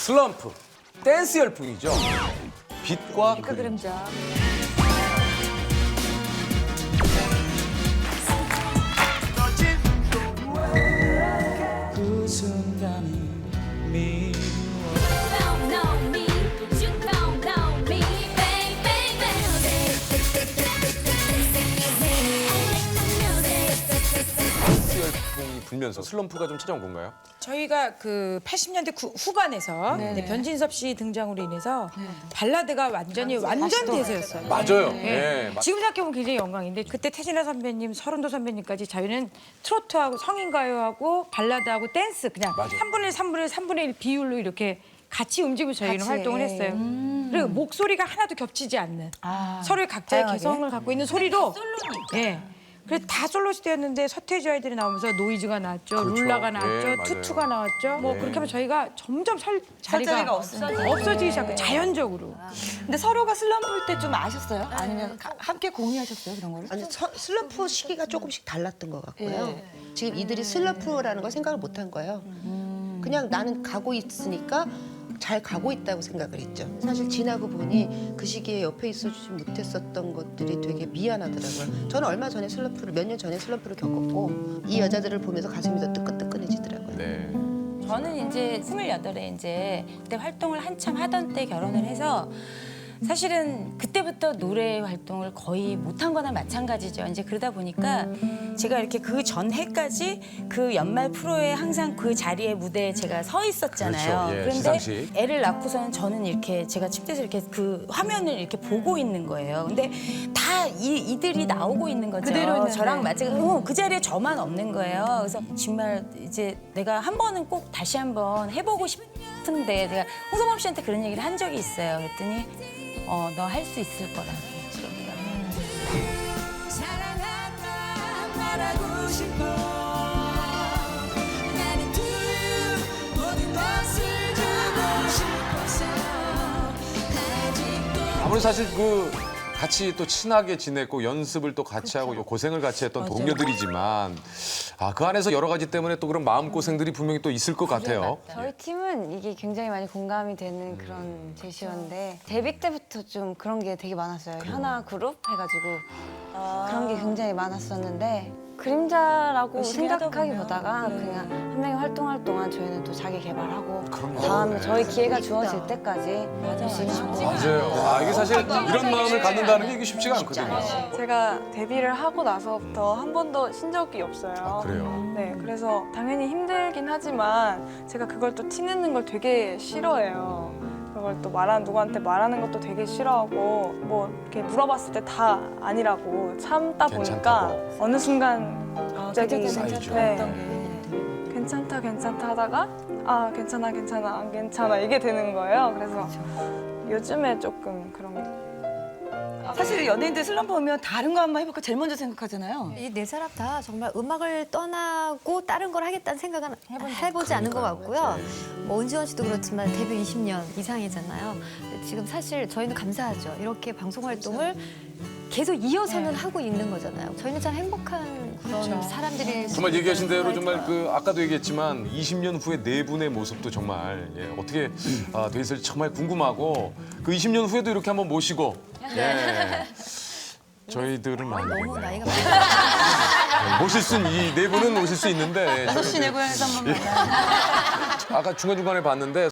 슬럼프, 댄스 열풍이죠. 빛과 그 그림. 그림자. 불면서 슬럼프가 좀 찾아온 건가요? 저희가 그 80년대 구- 후반에서 이제 변진섭 씨 등장으로 인해서 발라드가 완전히 완전 대세였어요. 맞아요. 네. 예. 마- 지금 생각해보면 굉장히 영광인데 그때 태진아 선배님, 서른도 선배님까지 저희는 트로트하고 성인가요하고 발라드하고 댄스 그냥 맞아요. 3분의 1, 3분의 1, 3분의 1 비율로 이렇게 같이 움직이고 저희는 같이, 활동을 예. 했어요. 그리고 목소리가 하나도 겹치지 않는 서로의 각자의 다양하게? 개성을 갖고 있는 소리로 예. 그래서 다 솔로 시대였는데 서태지 아이들이 나오면서 노이즈가 나왔죠, 그렇죠. 룰라가 나왔죠, 예, 맞아요. 투투가 나왔죠. 뭐 예. 그렇게 하면 저희가 점점 설, 자리가 자리가 없어지고. 없어지기 시작해요. 자연적으로. 근데 서로가 슬럼프일 때 좀 아셨어요? 아니면 가- 함께 공유하셨어요 그런 거를? 아니 서- 슬럼프 시기가 조금씩 달랐던 것 같고요. 예. 지금 이들이 슬럼프라는 걸 생각을 못 한 거예요. 그냥 나는 가고 있으니까 잘 가고 있다고 생각을 했죠. 사실 지나고 보니 그 시기에 옆에 있어주지 못했었던 것들이 되게 미안하더라고요. 저는 얼마 전에 슬럼프를 몇 년 전에 슬럼프를 겪었고 이 여자들을 보면서 가슴이 더 뜨끈뜨끈해지더라고요. 네. 저는 이제 스물여덟에 이제 그때 활동을 한참 하던 때 결혼을 해서 사실은 그때부터 노래 활동을 거의 못한 거나 마찬가지죠. 이제 그러다 보니까 제가 이렇게 그 전 해까지 그 연말 프로에 항상 그 자리에 무대에 제가 서 있었잖아요. 그렇죠. 예, 그런데 시상식. 애를 낳고서는 저는 이렇게 제가 침대에서 이렇게 그 화면을 이렇게 보고 있는 거예요. 근데 다 이, 이들이 나오고 있는 거죠. 그대로 있는데. 저랑 마찬가지. 어, 그 자리에 저만 없는 거예요. 그래서 정말 이제 내가 한 번은 꼭 다시 한번 해보고 싶은데 내가 홍성범 씨한테 그런 얘기를 한 적이 있어요. 그랬더니 어, 너 할 수 있을 거라고. 그러더라고요. 사랑한다 말하고 싶어 나는 to you 모든 것을 주고 싶었어 아직도 아무리 사실 그 같이 또 친하게 지냈고 연습을 또 같이 하고 고생을 같이 했던 동료들이지만 아 그 안에서 여러 가지 때문에 또 그런 마음 고생들이 분명히 또 있을 것 같아요. 저희 팀은 이게 굉장히 많이 공감이 되는 그런 제시어인데 데뷔 때부터 좀 그런 게 되게 많았어요. 현아 그룹 해가지고 그런 게 굉장히 많았었는데 그림자라고 열심히 하다 생각하기보다가 보면. 그냥 한 명이 활동할 동안 저희는 또 자기 개발하고 그럼요. 다음에 네. 저희 기회가 주어질 때까지 열심히 하고 맞아요. 아 이게 사실 이런 마음을 갖는다는 게 이게 쉽지가 않거든요. 제가 데뷔를 하고 나서부터 한 번도 쉰 적이 없어요. 아, 그래요. 네, 그래서 당연히 힘들긴 하지만 제가 그걸 또 티내는 걸 되게 싫어해요. 그걸 또 말하는 누구한테 말하는 것도 되게 싫어하고 뭐 이렇게 물어봤을 때 다 아니라고 참다 보니까 괜찮다고. 어느 순간 갑자기 괜찮다, 네, 괜찮다 괜찮다 하다가 아 괜찮아 괜찮아 안 괜찮아 이게 되는 거예요. 그래서 요즘에 조금 그런 게 사실 연예인들 슬럼프 오면 다른 거 한번 해볼까 제일 먼저 생각하잖아요. 이 네 사람 다 정말 음악을 떠나고 다른 걸 하겠다는 생각은 해보지 않은 것 같고요. 뭐 온지원 씨도 그렇지만 데뷔 20년 이상이잖아요. 근데 지금 사실 저희는 감사하죠. 이렇게 방송 활동을 계속 이어서는 하고 있는 거잖아요. 저희는 참 행복한 그런 사람들이 정말 얘기하신 대로 정말 그 아까도 얘기했지만 20년 후에 네 분의 모습도 정말 예, 어떻게 아, 돼 있을지 정말 궁금하고 그 20년 후에도 이렇게 한번 모시고 예. 저희들은 많이 너무 모르겠네요. 나이가 많아요. 모실 수이 네 분은 모실 수 있는데 예, 여섯 시내 고향에서 한번. 아까 중간 중간에 봤는데